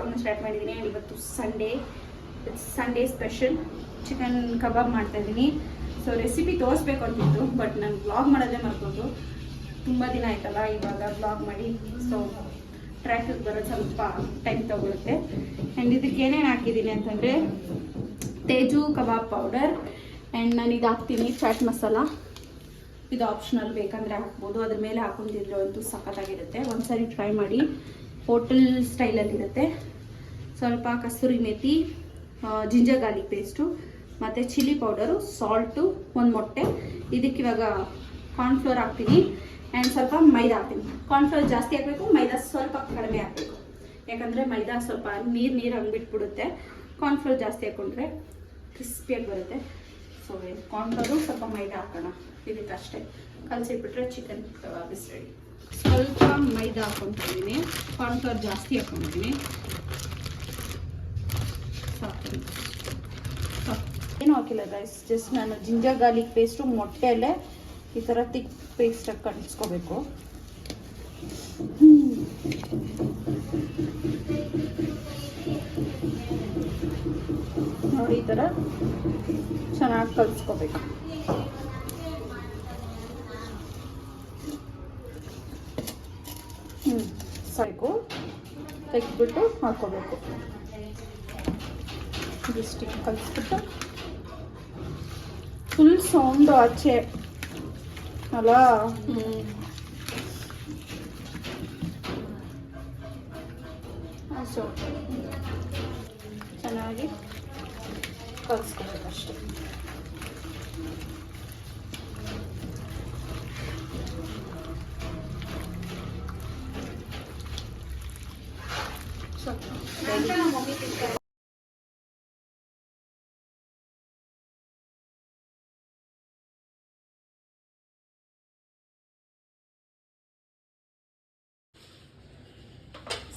ಬ್ಲಾಗ್ನ start ಮಾಡಿದ್ದೀನಿ ಇವತ್ತು Sunday Sunday special chicken kebab ಮಾಡ್ತಾ ಇದ್ದೀನಿ. ಸೊ ರೆಸಿಪಿ ತೋರಿಸ್ಬೇಕು ಅಂತಿತ್ತು ಬಟ್ ನಾನು ಬ್ಲಾಗ್ ಮಾಡೋದೇ ಮರ್ಕೊಂಡು ತುಂಬ ದಿನ ಆಯ್ತಲ್ಲ, ಇವಾಗ ಬ್ಲಾಗ್ ಮಾಡಿ ಸೊ ಟ್ರ್ಯಾಕಿಗೆ ಬರೋದು ಸ್ವಲ್ಪ ಟೈಮ್ ತಗೊಳುತ್ತೆ. ಆ್ಯಂಡ್ ಇದಕ್ಕೆ ಏನೇನು ಹಾಕಿದ್ದೀನಿ ಅಂತಂದರೆ ತೇಜು ಕಬಾಬ್ ಪೌಡರ್ ಆ್ಯಂಡ್ ನಾನು ಇದು ಹಾಕ್ತೀನಿ ಚಾಟ್ ಮಸಾಲ ಇದು ಆಪ್ಷನಲ್ ಬೇಕಂದರೆ ಹಾಕ್ಬೋದು, ಅದ್ರ ಮೇಲೆ ಹಾಕೊಂಡಿದ್ರೆ ಅಂತೂ ಸಖತ್ತಾಗಿರುತ್ತೆ. ಒಂದ್ಸರಿ ಟ್ರೈ ಮಾಡಿ. ಹೋಟೆಲ್ ಸ್ಟೈಲಲ್ಲಿರುತ್ತೆ. ಸ್ವಲ್ಪ ಕಸ್ತೂರಿ ಮೇಥಿ ಜಿಂಜರ್ ಗಾರ್ಲಿಕ್ ಪೇಸ್ಟು, ಮತ್ತು ಚಿಲ್ಲಿ ಪೌಡರು, ಸಾಲ್ಟು, ಒಂದು ಮೊಟ್ಟೆ. ಇದಕ್ಕೆ ಇವಾಗ ಕಾರ್ನ್ಫ್ಲೋರ್ ಹಾಕ್ತೀನಿ. ಆ್ಯಂಡ್ ಸ್ವಲ್ಪ ಮೈದಾ ಹಾಕ್ತೀನಿ. ಕಾರ್ನ್ಫ್ಲೋರ್ ಜಾಸ್ತಿ ಹಾಕಬೇಕು, ಮೈದಾ ಸ್ವಲ್ಪ ಕಡಿಮೆ ಹಾಕಬೇಕು. ಯಾಕಂದರೆ ಮೈದಾ ಸ್ವಲ್ಪ ನೀರು ನೀರು ಹಂಗೆ ಬಿಟ್ಬಿಡುತ್ತೆ. ಕಾರ್ನ್ಫ್ಲೋರ್ ಜಾಸ್ತಿ ಹಾಕ್ಕೊಂಡ್ರೆ ಕ್ರಿಸ್ಪಿಯಾಗಿ ಬರುತ್ತೆ. ಸೊ ಕಾರ್ನ್ಫ್ಲೋರು ಸ್ವಲ್ಪ ಮೈದಾ ಹಾಕೋಣ. ಇದಕ್ಕೆ ಅಷ್ಟೇ ಕಲಸಿಬಿಟ್ರೆ ಚಿಕನ್ ಕಬಾಬಿಸ್ ರೆಡಿ ಸ್ವಲ್ಪ ಮೈದಾ ಹಾಕ್ಕೊತಿದ್ದೀನಿ ಕಾರ್ನ್ಫ್ಲೋರ್ ಜಾಸ್ತಿ ಹಾಕೊಂಡಿದ್ದೀನಿ ಸಾಕು. ಏನು ಹಾಕಿಲ್ಲ ರೈಸ್ ಜಸ್ಟ್ ನಾನು ಜಿಂಜರ್ ಗಾರ್ಲಿಕ್ ಪೇಸ್ಟು ಮೊಟ್ಟೆಯಲ್ಲೇ ಈ ಥರ ತಿಕ್ ಪೇಸ್ಟಾಗಿ ಕಲಿಸ್ಕೋಬೇಕು ನೋಡಿ ಈ ಥರ. ಚೆನ್ನಾಗಿ ಕಲಿಸ್ಕೋಬೇಕು. ಹ್ಞೂ ಸಾಕು. ತೆಗೆದ್ಬಿಟ್ಟು ಹಾಕೋಬೇಕು ಇಷ್ಟಿಗೆ ಕಲಿಸ್ಬಿಟ್ಟು. ಫುಲ್ ಸೌಂಡು ಆಚೆ. ಅಲ್ಲ ಹ್ಞೂ ಸೊ ಚೆನ್ನಾಗಿ ಕಲಿಸ್ಕೋಬೇಕಷ್ಟೆ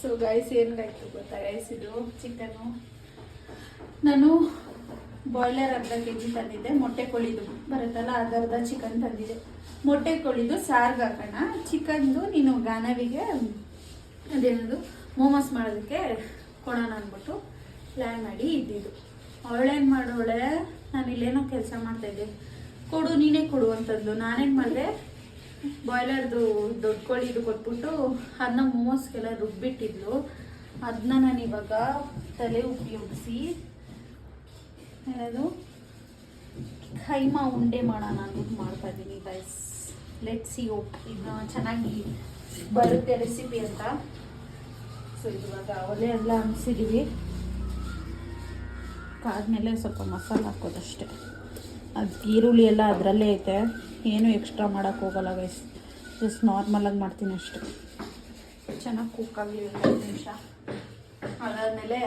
ಸೊ ಗೈಸ್ ಏನಾಯ್ತು ಗೊತ್ತಾ ಗೈಸ್ ಇದು ಚಿಕನ್ ನಾನು ಬಾಯ್ಲರ್ ಅರ್ಧ ಕೆ ಜಿ ತಂದಿದ್ದೆ, ಮೊಟ್ಟೆ ಕೊಳಿದು ಬರುತ್ತಲ್ಲ ಅದರ್ಧ ಚಿಕನ್ ತಂದಿದ್ದೆ. ಮೊಟ್ಟೆ ಕೊಳಿದು ಸಾರ್ಗೆ ಹಾಕೋಣ. ಚಿಕನ್ದು ನೀನು ಗಾನವಿಗೆ, ಅದೇನದು ಮೋಮೋಸ್ ಮಾಡೋದಕ್ಕೆ ಕೊಡೋಣ ಅಂದ್ಬಿಟ್ಟು ಪ್ಲ್ಯಾನ್ ಮಾಡಿ ಇದ್ದಿದ್ದು. ಅವಳೇನು ಮಾಡೋಳೆ ನಾನು ಇಲ್ಲೇನೋ ಕೆಲಸ ಮಾಡ್ತಾಯಿದ್ದೆ ಕೊಡು, ನೀನೇ ಕೊಡು ಅಂತಂದ್ಲು. ನಾನೇನು ಮಾಡಿದೆ ಬಾಯ್ಲರ್ದು ದೊಡ್ಡ ಕೋಳಿದು ಕೊಟ್ಬಿಟ್ಟು ಅದನ್ನ ಮೋಮೋಸ್ಗೆಲ್ಲ ರುಬ್ಬಿಟ್ಟಿದ್ಲು. ಅದನ್ನ ನಾನು ಇವಾಗ ತಲೆ ಉಪಯೋಗಿಸಿ ಏನದು? ಕೈಮಾ ಉಂಡೆ ಮಾಡೋಣ ಅಂದ್ಬಿಟ್ಟು ಮಾಡ್ತಾ ಇದ್ದೀನಿ ಗೈಸ್ ಲೆಟ್ ಸಿ ಓಪ್ ಇದನ್ನ ಚೆನ್ನಾಗಿ ಬರುತ್ತೆ ರೆಸಿಪಿ ಅಂತ. ಸೊ ಇವಾಗ ಒಲೆ ಎಲ್ಲ ಅನಿಸಿದ್ದೀವಿ ಕಾದ್ಮೇಲೆ ಸ್ವಲ್ಪ ಮಸಾಲ ಹಾಕೋದಷ್ಟೇ. ಅದು ಈರುಳ್ಳಿ ಎಲ್ಲ ಅದರಲ್ಲೇ ಐತೆ. ಏನು ಎಕ್ಸ್ಟ್ರಾ ಮಾಡೋಕ್ಕೆ ಹೋಗಲ್ಲ ಗೈಸ್ ಜಸ್ಟ್ ನಾರ್ಮಲಾಗಿ ಮಾಡ್ತೀನಿ ಅಷ್ಟು. ಚೆನ್ನಾಗಿ ಕುಕ್ ಆಗಲಿ ಒಂದು ನಿಮಿಷ. ಅದಾದಮೇಲೆ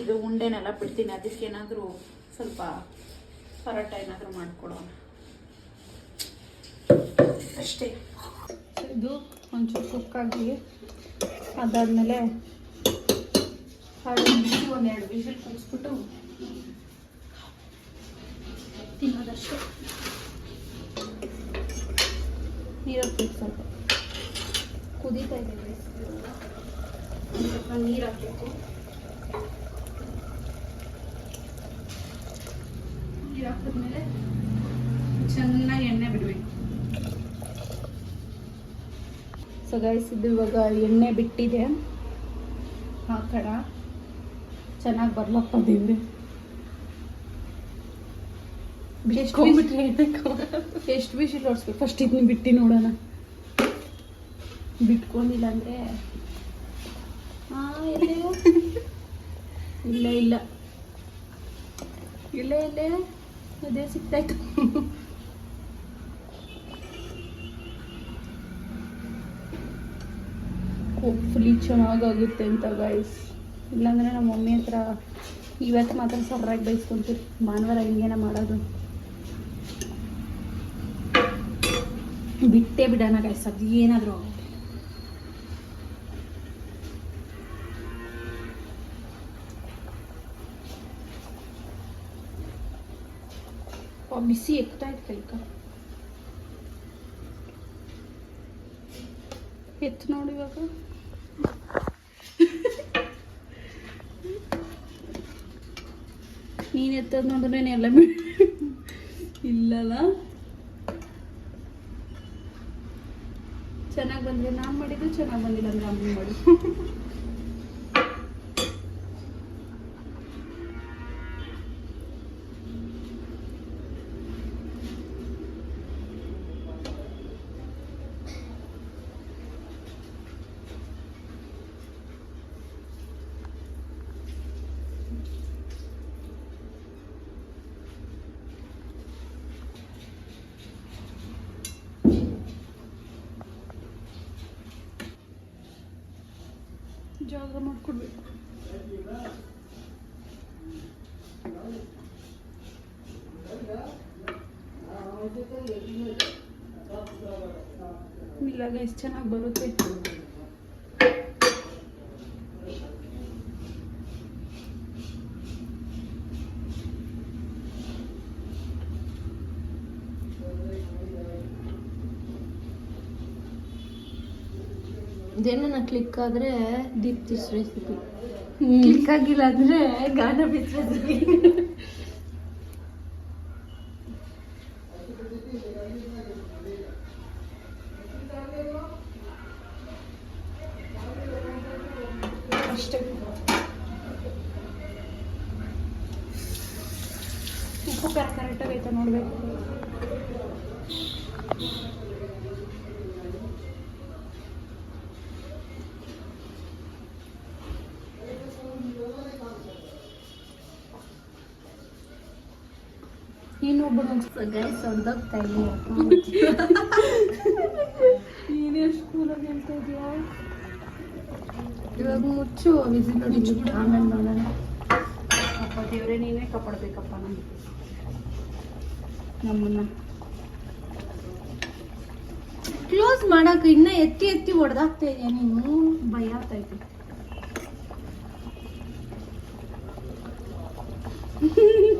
ಇದು ಉಂಡೆನೆಲ್ಲ ಬಿಡ್ತೀನಿ. ಅದಕ್ಕೇನಾದರೂ ಸ್ವಲ್ಪ ಪರೋಟ ಏನಾದರೂ ಮಾಡಿಕೊಡೋಣ. ಅಷ್ಟೇ. ಇದು ಒಂಚೂರು ಕುಕ್ ಆಗಲಿ ಅದಾದಮೇಲೆ ಎರಡು ವಿಷಲ್ ಕೂರಿಸ್ಬಿಟ್ಟು ತಿನ್ನೋದಷ್ಟೇ. ನೀರು ಹಾಕ್ಬೇಕು ಸ್ವಲ್ಪ. ಕುದೀತಾ ಇದೆ ಸ್ವಲ್ಪ ನೀರು ಹಾಕಬೇಕು. ನೀರು ಹಾಕಿದ್ಮೇಲೆ ಚೆನ್ನಾಗಿ ಎಣ್ಣೆ ಬಿಡಬೇಕು. ಸಗಾಯಿಸಿದ್ದು ಇವಾಗ ಎಣ್ಣೆ ಬಿಟ್ಟಿದೆ. ಹಾಕೋಣ ಚೆನ್ನಾಗಿ ಬರ್ಲಪ್ಪ ತಿಂದೆ ಎಷ್ಟು ವಿಷಲ್ ಹೊಡ್ಸ್ಬೇಕು ಫಸ್ಟ್ ಇದನ್ನ ಬಿಟ್ಟು ನೋಡೋಣ. ಬಿಟ್ಕೊಂಡಿಲ್ಲ ಅಂದರೆ? ಇಲ್ಲ ಇಲ್ಲ. ಇಲ್ಲ ಇಲ್ಲೇ. ಅದೇ ಸಿಕ್ತಾಯ್ತು ಹೋಪ್ಫುಲಿ ಚೆನ್ನಾಗಾಗುತ್ತೆ ಅಂತ ಗಾಯ್ಸ್ ಇಲ್ಲಾಂದ್ರೆ ನಮ್ಮ ಮಮ್ಮಿ ಹತ್ರ ಇವತ್ತು ಮಾತ್ರ ಸರ್ರಾಗಿ ಬೈಸ್ಕೊಂತೀರಿ ಭಾನುವಾರ ಹಿಂಗೇನ ಮಾಡೋದು. ಬಿಟ್ಟೇ ಬಿಡೋಣ ಗೈಸ್ ಅದು ಏನಾದರೂ ಬಿಸಿ ಎಕ್ತಾ ಇತ್ತು ಕೈಕ ಎತ್ತು ನೋಡಿ ಇವಾಗ. ನೀನು ಎತ್ತದ ನೋಡಿದ್ರೆ ಎಲ್ಲ ಇಲ್ಲಲ್ಲ. ಚೆನ್ನಾಗಿ ಬಂದ್ರೆ ನಾನು ಮಾಡಿದ್ದು ಚೆನ್ನಾಗಿ ಬಂದಿಲ್ಲ ಅಂದ್ರೆ ಅಮ್ಮ ಮಾಡಿ. ಜಾಗ ಮಾಡ್ಕೊಡ್ಬೇಕು ಇಲ್ಲ ಎಷ್ಟು ಚೆನ್ನಾಗಿ ಬರುತ್ತೆ ಇದೇನ ಕ್ಲಿಕ್ ಆದ್ರೆ ದೀಪ್ತಿಸ್ ರೆಸಿಪಿ ಕ್ಲಿಕ್ ಆಗಿಲ್ಲ ಅಂದ್ರೆ ಗಾನ ಬಿಸ್ ರೆಸಿಪಿ ಅಷ್ಟೇ. ಉಪ್ಪು ಖಾರ ಕರೆಕ್ಟಾಗಿ ಐತೆ ನೋಡಬೇಕು ಇನ್ನೊಬ್ಬನು ಗೈಸ್ ಹೊಡೆದೋಗ್ತಾ ಇಲ್ಲಿ ನೀನೇ ಅಷ್ಟು ಕೂಲಾಗಿ ಹೇಳ್ತಾ ಇದೆಯಾ ಇವಾಗ ಮುಚ್ಚು ವಿಸಿಲ್ ಮುಚ್ಬಿಡು. ಆಮೇಲೆ ನೋಡೋಣ. ಅಪ್ಪ ದೇವ್ರೆ ನೀನೇ ಕಾಪಾಡ್ಬೇಕಪ್ಪ ನಮ್ಗೆ. ನಮ್ಮನ್ನ. ಕ್ಲೋಸ್ ಮಾಡಕ್ ಇನ್ನ ಎತ್ತಿ ಎತ್ತಿ ಹೊಡೆದಾಗ್ತಾ ಇದೆಯಾ ನೀನು? ಭಯ ಆಗ್ತೈತೆ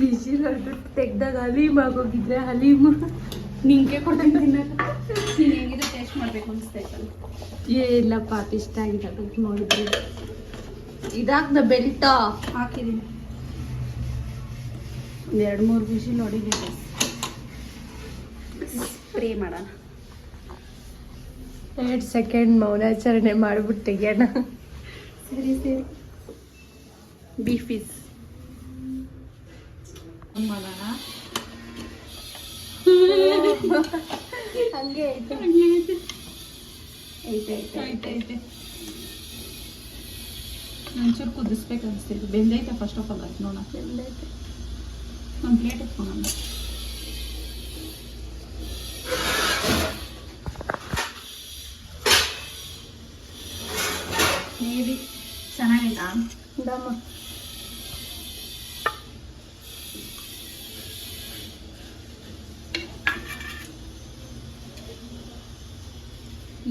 ವಿಸಿಲ್ ಹೊಡೆದು ತೆಗ್ದಾಗ ಹಲೀಮ್ ಆಗೋಗಿದ್ರೆ ಹಲೀಮ್ ನಿಂಗೆ ಕೊಡ್ತೀನಿ ತಿನ್ನಕ್ಕೆ ನೀನು ಹೆಂಗಿದ್ರು ಟೇಸ್ಟ್ ಮಾಡಬೇಕು ಅನಿಸ್ತೈತಲ್ಲ ಏ ಇಲ್ಲಪ್ಪ ಅದು ಇಷ್ಟ ಆಗಿದೆ ಅದಕ್ಕೆ ನೋಡಿದ್ರೆ. ಇದಾಕ್ದ ಬೆಲ್ಟ ಹಾಕಿದ್ದೀನಿ ಒಂದು ಎರಡು ಮೂರು ಬಿಸಿ ನೋಡಿದ್ದೀನಿ ಸ್ಪ್ರೇ ಮಾಡೋಣ. ಎರಡು ಸೆಕೆಂಡ್ ಮೌನಾಚರಣೆ ಮಾಡಿಬಿಟ್ಟು ತೆಗಿಯೋಣ. ಸರಿ ಸರಿ. ಬೀಫೀಸ್ ಮಾಡೋಣ ಹಂಗೆ ಐತೆ. ಐತೆ. ಐತೆ ಐತೆ ಐತೆ ಒಂಚೂರು ಕುದಿಸ್ಬೇಕು ಅನಿಸ್ತಿತ್ತು ಬೆಂದೈತೆ ಫಸ್ಟ್ ಆಫ್ ಆಲ್ ಅದು ನೋಡೋಣ ಬೆಂದೈತೆ. ಒಂದು ಪ್ಲೇಟ್ ಎತ್ಕೊಳ್ಳೋಣ ಚೆನ್ನಾಗಿಲ್ಲ ಇಂದಮ್ಮ.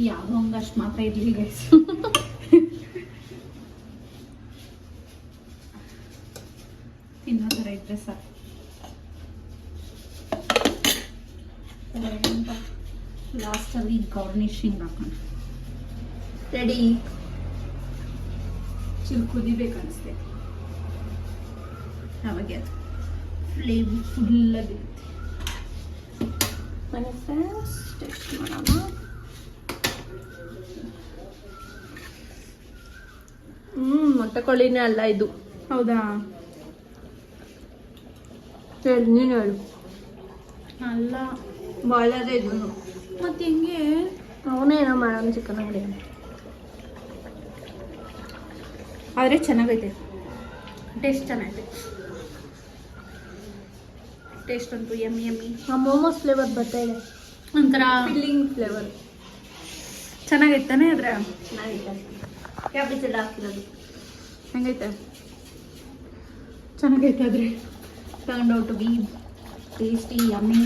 ಯಾವುದೋ ಒಂದಷ್ಟು ಮಾತ್ರ ಇರಲಿ ಗೈಸ್ ತಿನ್ನೋ ಥರ ಇದ್ರೆ ಸಾಕು. ಲಾಸ್ಟಲ್ಲಿ ಗಾರ್ನಿಶಿಂಗ್ ಹಾಕೋಣ. ರೆಡಿ ಚಿಲ್ ಕುದಿಬೇಕು ಅನಿಸ್ತೈತೆ ಅದು. ಫ್ಲೇಮ್ ಫುಲ್ಲಾಗಿರುತ್ತೆ ಮನೆ ಫ್ರೆಂಡ್ಸ್ ಟೆಸ್ಟ್ ಮಾಡೋಣ. ಹ್ಮ್ ಮೊಟ್ಟೆ ಕೋಳಿನೇ ಅಲ್ಲ ಇದು. ಹೌದಾ? ಹೇಳಿ ನೀನು ಹೇಳು. ಅಲ್ಲ. ಬಾಯ್ಲರೇ ಇದು ಮತ್ತೆ ಹೆಂಗೆ? ಅವನೇ ಏನೋ ಮಾಡೋಣ ಚಿಕನ್ ಅಂಗಡಿ ಆದರೆ ಚೆನ್ನಾಗೈತೆ. ಟೇಸ್ಟ್ ಚೆನ್ನಾಗೈತೆ. ಟೇಸ್ಟ್ ಅಂತೂ ಎಮ್ಮಿ ಎಮ್ಮಿ ಆ ಮೋಮೋಸ್ ಫ್ಲೇವರ್ ಬರ್ತಾ ಇದೆ. ಒಂಥರ ಫಿಲ್ಲಿಂಗ್ ಫ್ಲೇವರ್. ಚೆನ್ನಾಗೈತೆ ತಾನೇ ಅದ್ರ ಚೆನ್ನಾಗಿದೆ ಕ್ಯಾಬೇಜ್ ಹಾಕಿರೋದು ಹೆಂಗೈತೆ? ಚೆನ್ನಾಗೈತೆ ಅದ್ರಿ turn out be tasty yummy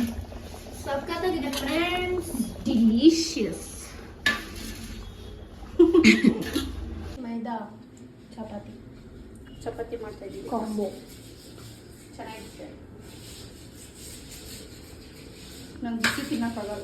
ಸಕ್ಕತ್ತಾಗಿದೆ ಫ್ರೆಂಡ್ಸ್ ಡಿಲೀಷಿಯಸ್ ಮೈದಾ ಚಪಾತಿ. ಚಪಾತಿ ಮಾಡ್ತಾ ಇದ್ದೀವಿ ಕಾಂಬೋ ಚೆನ್ನಾಗಿರುತ್ತೆ. ನಂಗೆ ಬಿಸಿ ತಿನ್ನಕ್ಕಾಗಲ್ಲ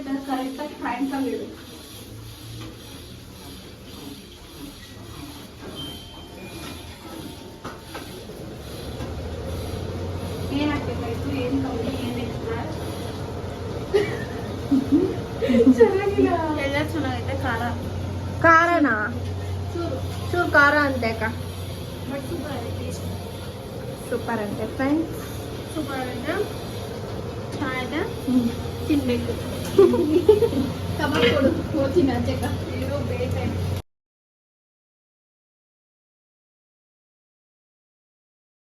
ಚೆನ್ನಾಗೈತೆ ಕರೆಕ್ಟಾಗಿ ಫ್ರಾಂಕ್ ಆಗಿ ಇಡು ಏನ್ ಹಾಕ್ಬೇಕಾಯ್ತು ಏನು ಏನ್ ಎಕ್ಸ್ಟ್ರಾ ಎಲ್ಲ ಖಾರ ಖಾರನಾ ಚೂರು ಚೂರು ಖಾರ ಅಂತೆ ಅಕ್ಕ ಬಟ್ ಸೂಪರ್ ಆಗಿದೆ ಸೂಪರ್ ಅಂತೆ ಫ್ರೆಂಡ್ಸ್ ಸೂಪರ್ ಆಗಿದೆ ಚೆನ್ನಾಗಿದೆ ತಿನ್ಬೇಕು ಕಬಾಬ್ ಕೊಡು ಹೋಗ್ತೀನಿ ಆಚೆಗ ಏನೋ ಬೇಟೆ